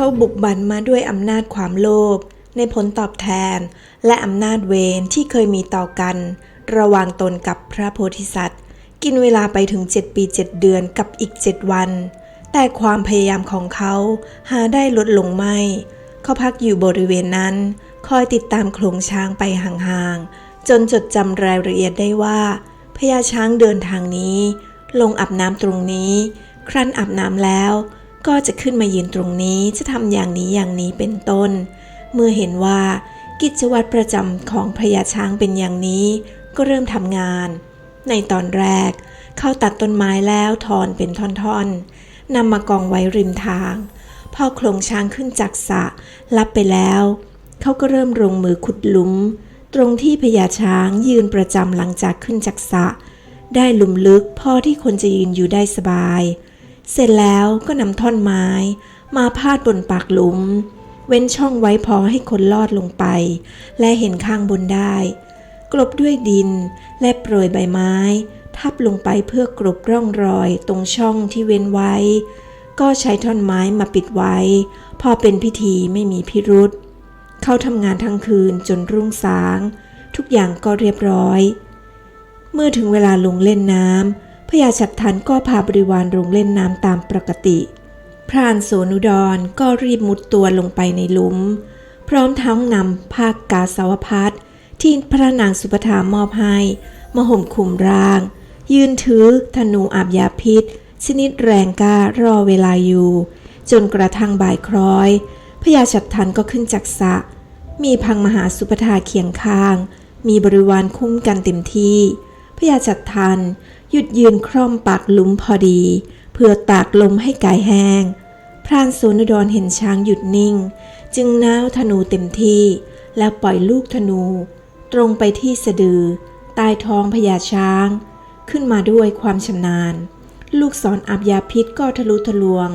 เขาบุกบันมาด้วยอำนาจความโลภในผลตอบแทน และอำนาจเวรที่เคยมีต่อกัน ระหว่างตนกับพระโพธิสัตว์ กินเวลาไปถึง 7 ปี 7 เดือนกับอีก 7 วัน แต่ความพยายามของเขาหาได้ลดลงไม่ เขาพักอยู่บริเวณนั้น คอยติดตามโขลงช้างไปห่างๆ จนจดจำรายละเอียดได้ว่าพญาช้างเดินทางนี้ ลงอาบน้ำตรงนี้ ครั้นอาบน้ำแล้ว ก็จะขึ้นมายืนตรงนี้จะทำอย่างนี้อย่างนี้เป็นต้น เมื่อเห็นว่ากิจวัตรประจำของพญาช้างเป็นอย่างนี้ ก็เริ่มทำงาน ในตอนแรก เขาตัดต้นไม้แล้วถอนเป็นท่อนๆนำมากองไว้ริมทาง พอโคลงช้างขึ้นจากสระรับไปแล้ว เขาก็เริ่มลงมือขุดหลุม ตรงที่พญาช้างยืนประจำหลังจากขึ้นจากสระได้หลุมลึกพอที่คนจะยืนอยู่ได้สบาย เสร็จแล้วก็นำท่อนไม้ มาพาดบนปากหลุม เว้นช่องไว้พอให้คนลอดลงไป และเห็นข้างบนได้ กลบด้วยดินและโปรยใบไม้ ทับลงไปเพื่อกลบร่องรอยตรงช่องที่เว้นไว้ ก็ใช้ท่อนไม้มาปิดไว้ พอเป็นพิธีไม่มีพิรุษเขาทำงานทั้งคืนจนรุ่งสาง ทุกอย่างก็เรียบร้อย เมื่อถึงเวลาลงเล่นน้ำ พญาฉัตรทันก็พาบริวารลงเล่นน้ำตามปกติ พรานโสนุดรก็รีบมุดตัวลงไปในหลุม พร้อมทั้งนำผ้ากาสาวพัดที่พระนางสุปธามอบให้มาห่มคุมร่าง ยืนถือธนูอาบยาพิษ ชนิดแรงกล้ารอเวลาอยู่ จนกระทั่งบ่ายคล้อยพญาฉัตรทันก็ขึ้นจากสระมีพังมหาสุปธาเคียงข้าง มีบริวารคุ้มกันเต็มที่พญาฉัตทัน หยุดยืนคร่อมปากหลุมพอดี เพื่อตากลมให้กายแห้ง พรานโสนดรเห็นช้างหยุดนิ่ง จึงน้าวธนูเต็มที่ แล้วปล่อยลูกธนู ตรงไปที่สะดือ ใต้ท้องพญาช้าง ขึ้นมาด้วยความชำนาญ ลูกศรอับยาพิษก็ทะลุทะลวง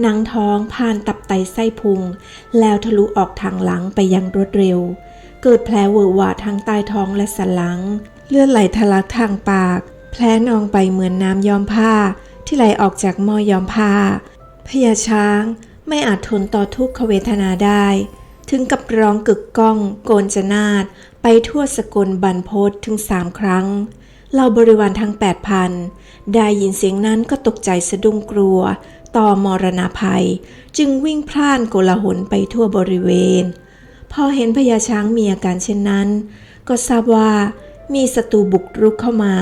หนังท้องผ่านตับไตไส้พุง แล้วทะลุออกทางหลังไปอยังรวดเร็ว เกิดแผลเวอะหวะทั้งใต้ท้องและสันหลัง เลือดไหลทะลักทางปาก แผลนองไปเหมือนน้ำย้อมผ้าที่ไหลออกจากหม้อย้อมผ้าพญาช้างไม่อาจทนต่อทุกขเวทนาได้ ถึงกับร้องกึกก้อง โกนจนาดไปทั่วสกลบันพศถึงสามครั้งเหล่าบริวารทั้งแปดพันได้ยินเสียงนั้นก็ตกใจสะดุ้งกลัว ต่อมรณภัย จึงวิ่งพล่านโกลาหลไปทั่วบริเวณ พอเห็นพญาช้างมีอาการเช่นนั้น ก็ทราบว่ามีศัตรูบุกรุกเข้ามา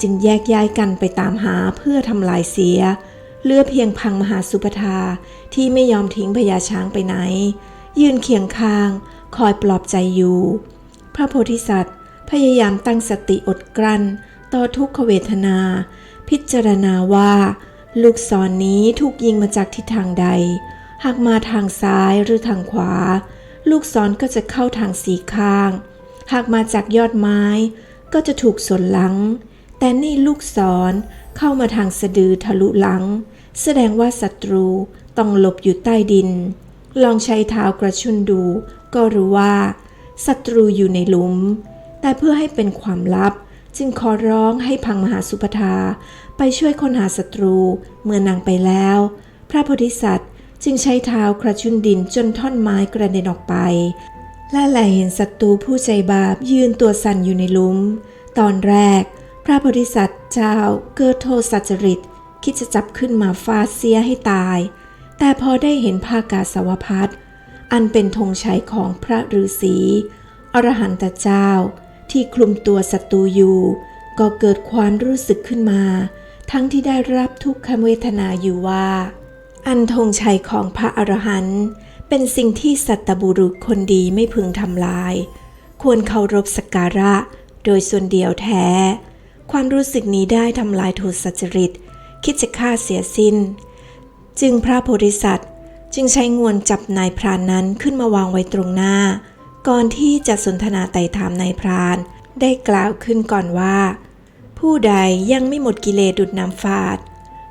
จึงแยกย้ายกันไปตามหาเพื่อทำลายเสีย เลือเพียงพังมหาสุปธาที่ไม่ยอมทิ้งพญาช้างไปไหน ยืนเคียงข้าง คอยปลอบใจอยู่ พระโพธิสัตว์ พยายามตั้งสติอดกลั้น ต่อทุกขเวทนา พิจารณาว่า ลูกศรนนี้ถูกยิงมาจากทิศทางใด หากมาทางซ้ายหรือทางขวา ลูกศรก็จะเข้าทางสีข้าง หากมาจากยอดไม้ ก็จะถูกสวนหลัง แต่นี่ลูกศรเข้ามาทางสะดือทะลุหลัง แสดงว่าศัตรูต้องหลบอยู่ใต้ดิน ลองใช้เท้ากระชุนดู ก็รู้ว่าศัตรูอยู่ในหลุม แต่เพื่อให้เป็นความลับ จึงขอร้องให้พังมหาสุปธาไปช่วยค้นหาศัตรูเมื่อนางไปแล้ว พระโพธิสัตว์จึงใช้เท้ากระชุนดินจนท่อนไม้กระเด็นออกไป และแลเห็นศัตรูผู้ใจบาปยืนตัวสั่นอยู่ในลุม ตอนแรก พระโพธิสัตว์เจ้าเกิดโทสัจริต คิดจะจับขึ้นมาฟาดเสียให้ตาย แต่พอได้เห็นผ้ากาสาวพัดอันเป็นธงชัยของพระฤาษีอรหันตเจ้า ที่คลุมตัวศัตรูอยู่ ก็เกิดความรู้สึกขึ้นมา ทั้งที่ได้รับทุกขเวทนาอยู่ว่า อันธงชัยของพระอรหันต์เป็นสิ่งที่สัตบุรุษคนดีไม่พึงทำลาย ควรเคารพสักการะโดยส่วนเดียวแท้ ความรู้สึกนี้ได้ทำลายโทสัจริต คิดจะฆ่าเสียสิ้น จึงพระโพธิสัตว์จึงใช้งวนจับนายพรานนั้นขึ้นมาวางไว้ตรงหน้า ก่อนที่จะสนทนาไต่ถามนายพราน ได้กล่าวขึ้นก่อนว่า ผู้ใดยังไม่หมดกิเลสดุดน้ำฟาด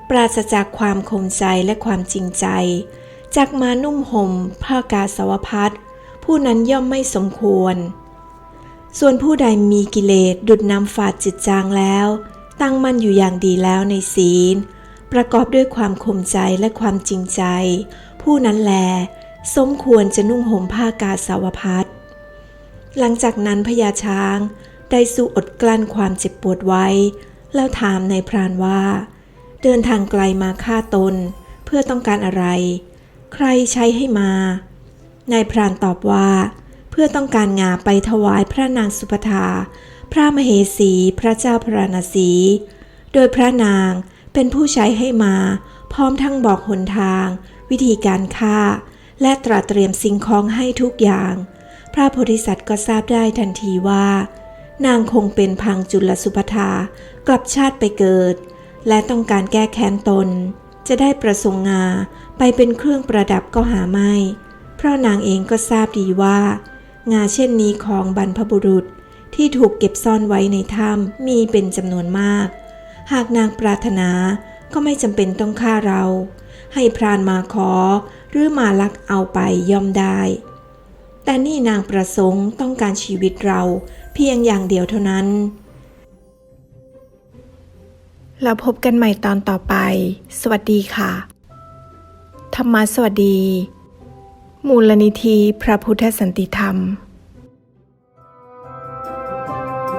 ปราศจากความคมใจและความจริงใจ จากมานุ่มห่มผ้ากาสาวพัดผู้นั้นย่อมไม่สมควร ส่วนผู้ใดมีกิเลสดุดน้ำฝาดจิตจางแล้ว ตั้งมั่นอยู่อย่างดีแล้วในศีล ประกอบด้วยความคมใจและความจริงใจ ผู้นั้นแล สมควรจะนุ่งห่มผ้ากาสาวพัดหลังจากนั้นพญาช้างได้สู้อดกลั้นความเจ็บปวดไว้ แล้วถามนายพรานว่า เดินทางไกลมาฆ่าตน เพื่อต้องการอะไร ใครใช้ให้มานายพรานตอบว่า เพื่อต้องการงาไปถวายพระนางสุภธาพระมเหสี พระเจ้าพระนศี โดยพระนางเป็นผู้ใช้ให้มา พร้อมทั้งบอกหนทาง วิธีการฆ่า และตระเตรียมสิ่งของให้ทุกอย่าง พระโพธิสัตว์ก็ทราบได้ทันทีว่า นางคงเป็นพังจุลสุภธากลับชาติไปเกิด และต้องการแก้แค้นตน จะได้ประสงงาไปเป็นเครื่องประดับก็หาไม่ เพราะนางเองก็ทราบดีว่า งาเช่นนี้ของบรรพบุรุษที่ถูกเก็บซ่อนไว้ในถ้ำมีเป็นจำนวนมาก หากนางปรารถนาก็ไม่จำเป็นต้องฆ่าเรา ให้พรานมาขอ หรือมาลักเอาไปย่อมได้ แต่นี่นางประสงค์ต้องการชีวิตเราเพียงอย่างเดียวเท่านั้นแล้วพบกันใหม่ตอนต่อไป สวัสดีค่ะ ธรรมะสวัสดี มูลนิธิพระพุทธสันติธรรม